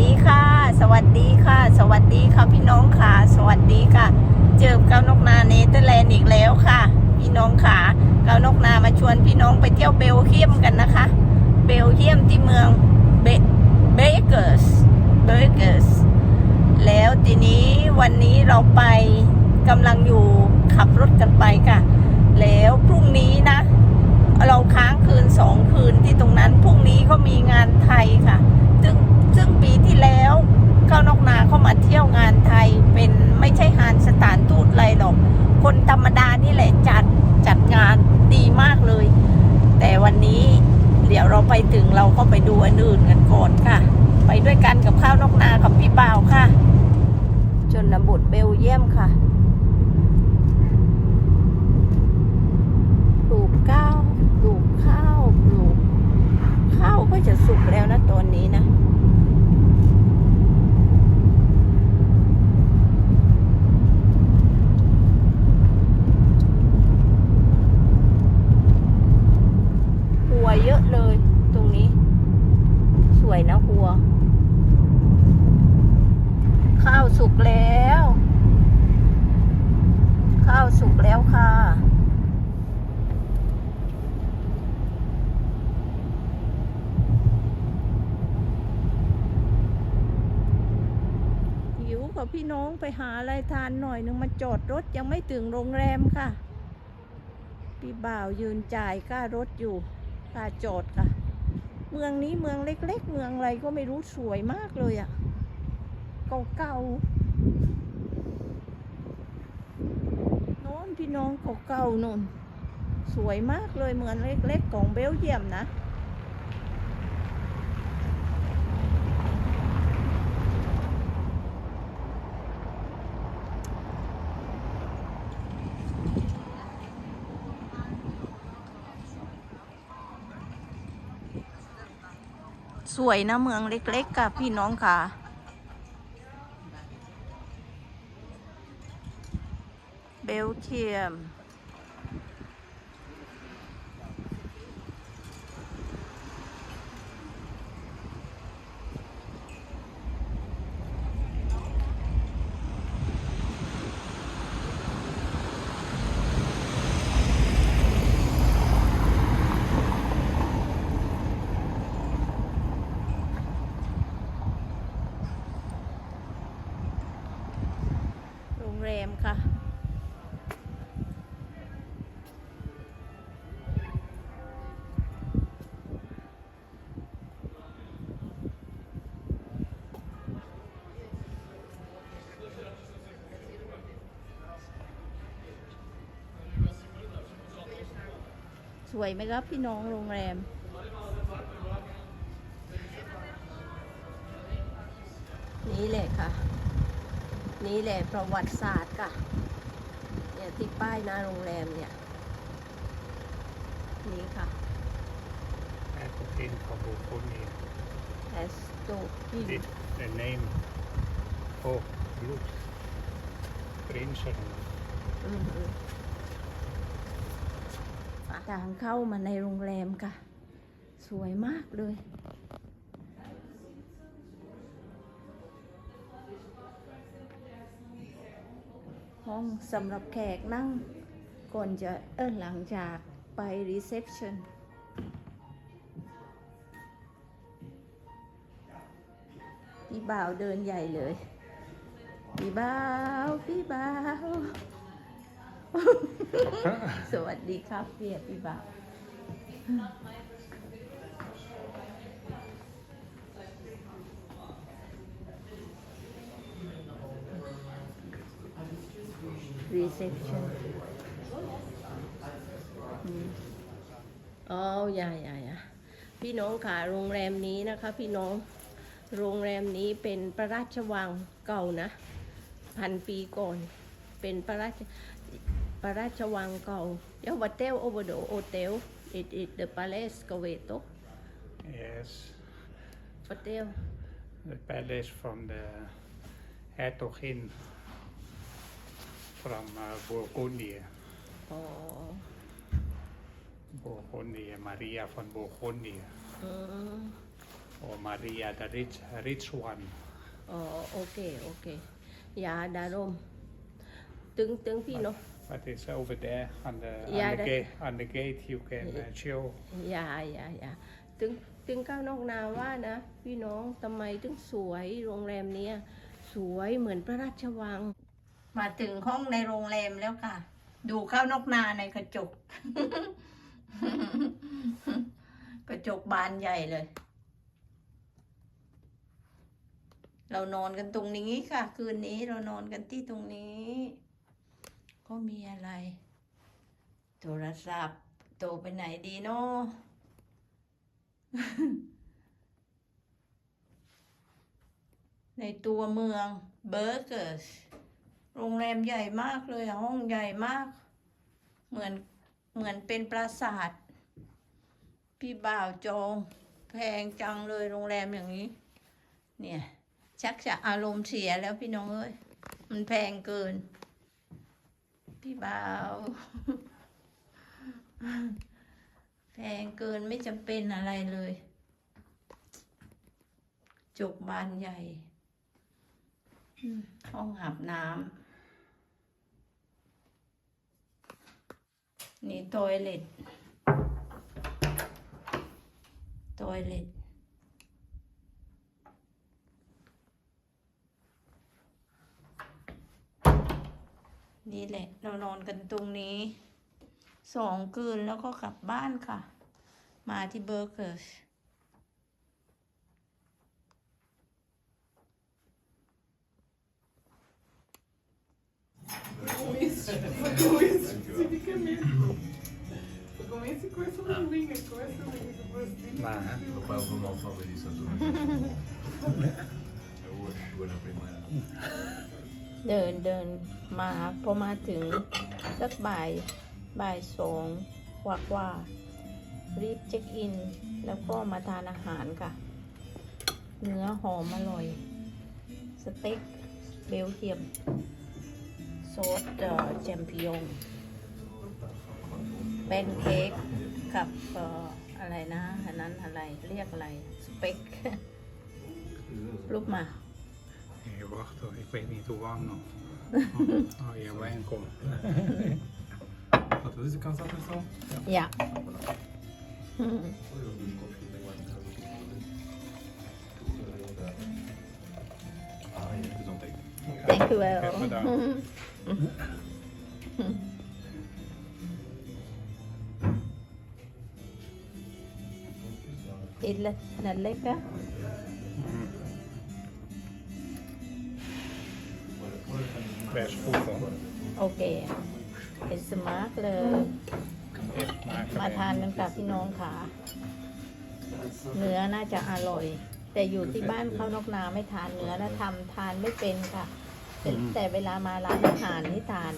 ดีค่ะ สวัสดีค่ะ สวัสดีค่ะพี่น้องค่ะ สวัสดีค่ะ เจอเก้านกนาเนเธอร์แลนด์อีกแล้วค่ะ พี่น้องค่ะเก้านกนามาชวนพี่น้องไปเที่ยวเบลเยียมกันนะคะ เบลเยียมที่เมืองเบเบเกอร์สเบเกอร์สแล้วทีนี้วันนี้เราไปกำลังอยู่ขับรถกันไปค่ะ แล้วพรุ่งนี้นะ เราค้างคืนสองคืนที่ตรงนั้นพรุ่งนี้ก็มีงานไทยค่ะ ซึ่งซึ่งปีที่แล้วก้าวนอกนาเข้ามาเที่ยวงานไทยเป็นไม่ใช่งานสถานทูตอะไรหรอก คนธรรมดานี่แหละจัดจัดงานดีมากเลย แต่วันนี้เดี๋ยวเราไปถึงเราก็ไปดูอันอื่นกันก่อนค่ะ ไปด้วยกันกับข้าวนอกนากับพี่บ่าวค่ะชนบทเบลเยียมค่ะ ปลูกข้าวปลูกข้าวปลูกข้าวก็จะสุกแล้วนะตอนนี้นะ หัว เยอะเลย ตรงนี้ สวยนะหัว ข้าวสุกแล้ว ข้าวสุกแล้วค่ะหิวกับพี่น้องไปหาอะไรทานหน่อยนึงมาจอดรถยังไม่ถึงโรงแรมค่ะ พี่บ่าวยืนจ่ายค่ารถอยู่ ค่าจอดค่ะ เมืองนี้เมืองเล็ก ๆ เมืองอะไรก็ไม่รู้สวยมากเลยอะ่ะ เก่าๆโน้นพี่น้องเก่าๆน่นสวยมากเลยเมืองเล็ก ๆ ของเบลเยียมนะ สวยนะเมืองเล็กๆค่ะพี่น้องค่ะ เบลเทียม สวยไหมครับพี่น้องโรงแรม นี่แหละค่ะ นี่แหละประวัติศาสตร์ค่ะ เนี่ยที่ป้ายหน้าโรงแรมเนี่ย นี่ค่ะ At the end van Bourgogne. แอสโตกิน Dit, de name. Oh, bloed. Prinsen. อืมอืม ทางเข้ามาในโรงแรมค่ะ สวยมากเลย ห้องสำหรับแขกนั่ง ก่อนจะเออหลังจากไปรีเซพชันพี่บ่าวเดินใหญ่เลย พี่บ่าว พี่บ่าว สวัสดีครับเพียพี่บ่าวรีเซพชันอ๋ออย่าอย่าอย่าพี่น้องค่ะโรงแรมนี้นะคะ พี่น้องโรงแรมนี้เป็นพระราชวังเก่านะ พันปีก่อน เป็นพระราช พระราชวังเก่า Jag var hotel over the hotel. It is the palace Coveto. Yes. Hotel. The palace from the hertogin from uh, Bourgogne. อ๋อ Bourgogne, Maria van Bourgogne. อืม och Maria the rich, rich one. อ๋อโอเคโอเคยาดารมตึงตึงพี่เนาะ But it's over there on the, Yeah, on, the that- gate, on the gate you can uh, chill. ยายายาตึงตึงก้าวนอกนาว่านะ พี่น้องทำไมถึงสวยโรงแรมเนี้ยสวยเหมือนพระราชวัง มาถึงห้องในโรงแรมแล้วค่ะ ดูข้าวนอกนาในกระจก กระจกบานใหญ่เลย เรานอนกันตรงนี้ค่ะ คืนนี้เรานอนกันที่ตรงนี้ ก็มีอะไร โทรศัพท์ โตไปไหนดีเนาะในตัวเมืองเบอร์เกอร์สโรงแรมใหญ่มากเลยอะห้องใหญ่มาก เหมือนเหมือนเป็นปราสาท พี่บ่าวจองแพงจังเลยโรงแรมอย่างนี้ เนี่ย ชักจะอารมณ์เสียแล้วพี่น้องเอ้ย มันแพงเกิน พี่บ่าวแพงเกินไม่จำเป็นอะไรเลย จกบานใหญ่ ห้องอาบน้ำนี่ทอยเล็ตทอยเล็ต นี่แหละ เรานอนกันตรงนี้สองคืนแล้วก็กลับบ้านค่ะ มาที่เบอร์เกอร์ส Comece com essa linguinha, com essa linguinha gostinho. Nah. Meu pai é o meu favorito do Eu vou na primeira. เดินเดินมาพอมาถึงสักบ่ายบ่ายสองกว่ากว่ารีบเช็คอิน แล้วก็มาทานอาหารค่ะ เนื้อหอมอร่อย สเต็กเบลเทียมซอสเอ่อแจมพิยงแป้นเค้กกับอะไรนะอันนั้นอะไรเรียกอะไร สเต็กรูปมา Ja, wacht ik weet niet hoe lang nog. Oh, oh ja, wijn komt. Wat is de kans dat zo? Ja. Dank u wel. Bedankt. Eet lekker. ละนั่นเล็กอะ Best goed hoor. โอเคเป็นสมาร์ทเลย Echt มา maken. ทานกันกับพี่น้องค่ะ เนื้อน่าจะอร่อย แต่อยู่ที่บ้านเขานกนาไม่ทานเนื้อนะทำทานไม่เป็นค่ะ แต่แต่เวลามาร้านอาหารนี่ทาน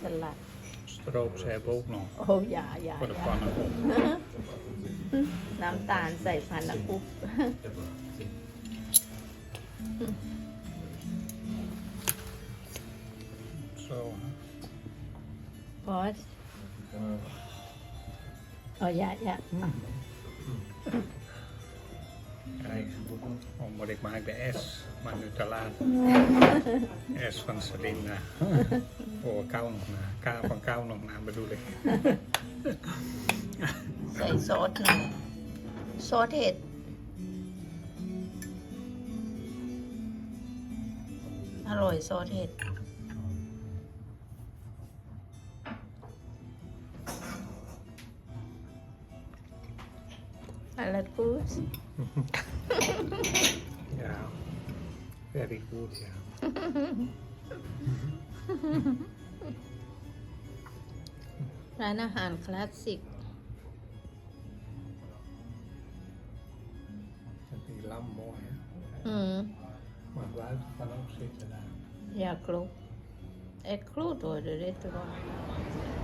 สลัด Stroop ze hebben ook nog. โอ้ยาอยา Voor de อยา pannenkoek. น้ำตาลใส่พันนะคุก Zo. hè. พอสอ๋อยาอยา Kijk. Oh, maar ik maak de S, maar nu te laat. S van Selina. Oh, kou nog na. K van kou nog na bedoel ik. ใส่ซอสหน่อยซอสเห็ดอร่อยซอสเห็ด กูด Ja. Very good, ja. ร้านอาหารคลาสสิก Die lam mooi, hè. อืม Maar buiten kan ook zitten daar. Ja, klopt. Het klopt hoor, de restaurant. actually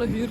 Vallahi yürü.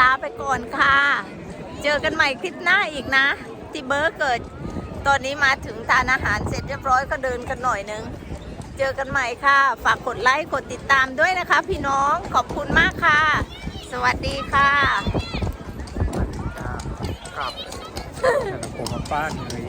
ลาไปก่อนค่ะ เจอกันใหม่คลิปหน้าอีกนะ ที่เบอร์เกิด ตอนนี้มาถึงทานอาหารเสร็จเรียบร้อยก็เดินกันหน่อยนึง เจอกันใหม่ค่ะ ฝากกดไลค์กดติดตามด้วยนะคะ พี่น้องขอบคุณมากค่ะ สวัสดีค่ะครับผมมาป้าหน่อย